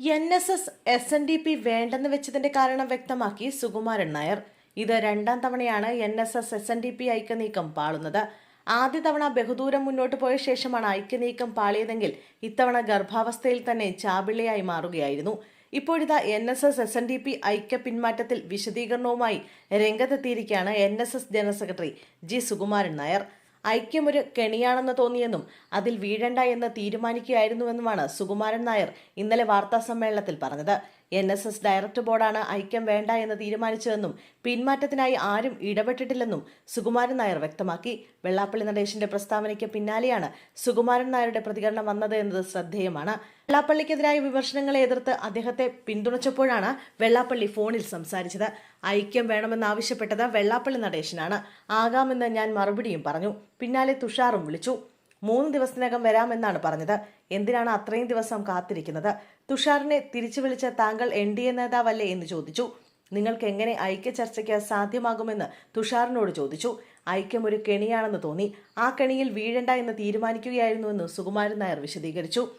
N S S S N D P വേണ്ടെന്ന് വെച്ചതിന്റെ കാരണം വ്യക്തമാക്കി സുകുമാരൻ നായർ. ഇത് രണ്ടാം തവണയാണ് N S S S N D P ഐക്യനീക്കം പാളുന്നത്. ആദ്യ തവണ ബഹുദൂരം മുന്നോട്ട് പോയ ശേഷമാണ് ഐക്യനീക്കം പാളിയതെങ്കിൽ ഇത്തവണ ഗർഭാവസ്ഥയിൽ തന്നെ ചാപിള്ളയായി മാറുകയായിരുന്നു. ഇപ്പോഴിതാ N S S S N D P ഐക്യ പിന്മാറ്റത്തിൽ വിശദീകരണവുമായി രംഗത്തെത്തിയിരിക്കുകയാണ് N S S general secretary G Sukumaran Nair. ഐക്യമൊരു കെണിയാണെന്ന് തോന്നിയെന്നും അതിൽ വീഴണ്ട എന്ന് തീരുമാനിക്കുകയായിരുന്നുവെന്നുമാണ് സുകുമാരൻ നായർ ഇന്നലെ വാർത്താ സമ്മേളനത്തിൽ പറഞ്ഞത്. എൻ എസ് എസ് ഡയറക്ടർ ബോർഡാണ് ഐക്യം വേണ്ട എന്ന് തീരുമാനിച്ചതെന്നും പിന്മാറ്റത്തിനായി ആരും ഇടപെട്ടിട്ടില്ലെന്നും സുകുമാരൻ നായർ വ്യക്തമാക്കി. വെള്ളാപ്പള്ളി നടേശന്റെ പ്രസ്താവനയ്ക്ക് പിന്നാലെയാണ് സുകുമാരൻ നായരുടെ പ്രതികരണം വന്നത് എന്നത് ശ്രദ്ധേയമാണ്. വെള്ളാപ്പള്ളിക്കെതിരായ വിമർശനങ്ങളെ എതിർത്ത് അദ്ദേഹത്തെ പിന്തുണച്ചപ്പോഴാണ് വെള്ളാപ്പള്ളി ഫോണിൽ സംസാരിച്ചത്. ഐക്യം വേണമെന്നാവശ്യപ്പെട്ടത് വെള്ളാപ്പള്ളി നടേശനാണ്. ആകാമെന്ന് ഞാൻ മറുപടിയും പറഞ്ഞു. പിന്നാലെ തുഷാറും വിളിച്ചു. മൂന്ന് ദിവസത്തിനകം വരാമെന്നാണ് പറഞ്ഞത്. എന്തിനാണ് അത്രയും ദിവസം കാത്തിരിക്കുന്നത്? തുഷാറിനെ തിരിച്ചു വിളിച്ച താങ്കൾ എൻ ഡി എ നേതാവല്ലേ എന്ന് ചോദിച്ചു. നിങ്ങൾക്ക് എങ്ങനെ ഐക്യ ചർച്ചയ്ക്ക് സാധ്യമാകുമെന്ന് തുഷാറിനോട് ചോദിച്ചു. ഐക്യം ഒരു കെണിയാണെന്ന് തോന്നി. ആ കെണിയിൽ വീഴണ്ട എന്ന് തീരുമാനിക്കുകയായിരുന്നുവെന്ന് സുകുമാരൻ നായർ വിശദീകരിച്ചു.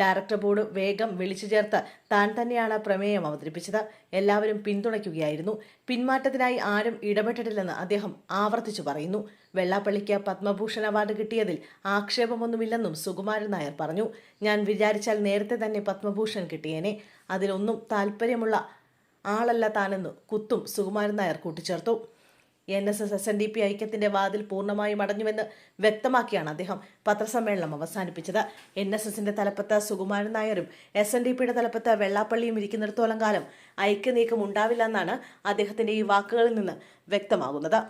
ഡയറക്ടർ ബോർഡ് വേഗം വിളിച്ചു ചേർത്ത് താൻ തന്നെയാണ് പ്രമേയം അവതരിപ്പിച്ചത്. എല്ലാവരും പിന്തുണയ്ക്കുകയായിരുന്നു. പിന്മാറ്റത്തിനായി ആരും ഇടപെട്ടിട്ടില്ലെന്ന് അദ്ദേഹം ആവർത്തിച്ചു പറയുന്നു. വെള്ളാപ്പള്ളിക്ക് പത്മഭൂഷൺ അവാർഡ് കിട്ടിയതിൽ ആക്ഷേപമൊന്നുമില്ലെന്നും സുകുമാരൻ നായർ പറഞ്ഞു. ഞാൻ വിചാരിച്ചാൽ നേരത്തെ തന്നെ പത്മഭൂഷൺ കിട്ടിയേനെ. അതിലൊന്നും താല്പര്യമുള്ള ആളല്ല താനെന്ന് കുത്തും സുകുമാരൻ നായർ കൂട്ടിച്ചേർത്തു. N S S S N D P ഐക്യത്തിന്റെ വാതിൽ പൂർണമായും അടഞ്ഞുവെന്ന് വ്യക്തമാക്കിയാണ് അദ്ദേഹം പത്രസമ്മേളനം അവസാനിപ്പിച്ചത്. എൻ എസ് എസിന്റെ തലപ്പത്ത് സുകുമാരൻ നായരും എസ് എൻ ഡി പിയുടെ തലപ്പത്ത് വെള്ളാപ്പള്ളിയും ഇരിക്കുന്നിടത്തോളം കാലം ഐക്യനീക്കം ഉണ്ടാവില്ല എന്നാണ് അദ്ദേഹത്തിന്റെ ഈ വാക്കുകളിൽ നിന്ന് വ്യക്തമാകുന്നത്.